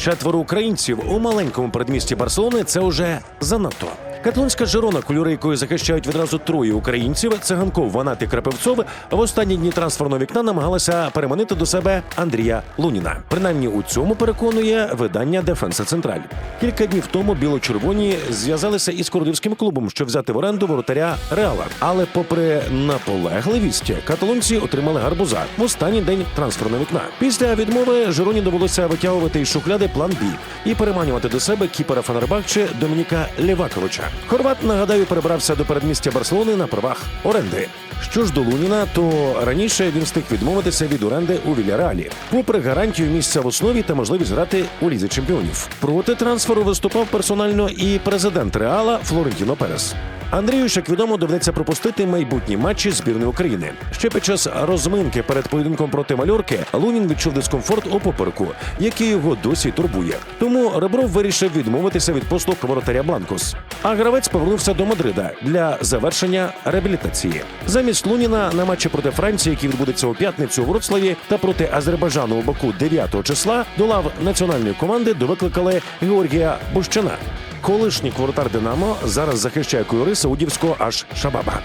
Четверо українців у маленькому передмісті Барселони це уже занадто. Каталонська Жирона, кольори якої захищають відразу троє українців, циганков, Ванат і Крапивцов, в останні дні трансферного вікна намагалася переманити до себе Андрія Луніна. Принаймні у цьому переконує видання Дефенса Централь. Кілька днів тому біло-червоні зв'язалися із королівським клубом, щоб взяти в оренду воротаря Реала. Але, попри наполегливість, каталонці отримали гарбуза в останній день трансферного вікна. Після відмови Жироні довелося витягувати із шухляди план Б і переманювати до себе кіпера Фанербахче Домініка Лєваковича. Хорват, нагадаю, перебрався до передмістя Барселони на правах оренди. Що ж до Луніна, то раніше він встиг відмовитися від оренди у Вільяреалі, попри гарантію місця в основі та можливість грати у лізі чемпіонів. Проти трансферу виступав персонально і президент Реала Флорентіно Перес. Андрію, як відомо, доведеться пропустити майбутні матчі збірної України. Ще під час розминки перед поєдинком проти Мальорки Лунін відчув дискомфорт у попереку, який його досі турбує. Тому Ребров вирішив відмовитися від послуг воротаря Бланкос. А гравець повернувся до Мадрида для завершення реабілітації. Замість Луніна на матчі проти Франції, який відбудеться у п'ятницю у Вроцлаві, та проти Азербайджану у Баку 9 числа до лав національної команди довикликали Георгія Бущана. Колишній квартар Динамо зараз захищає кольори саудівського аж Шабаба.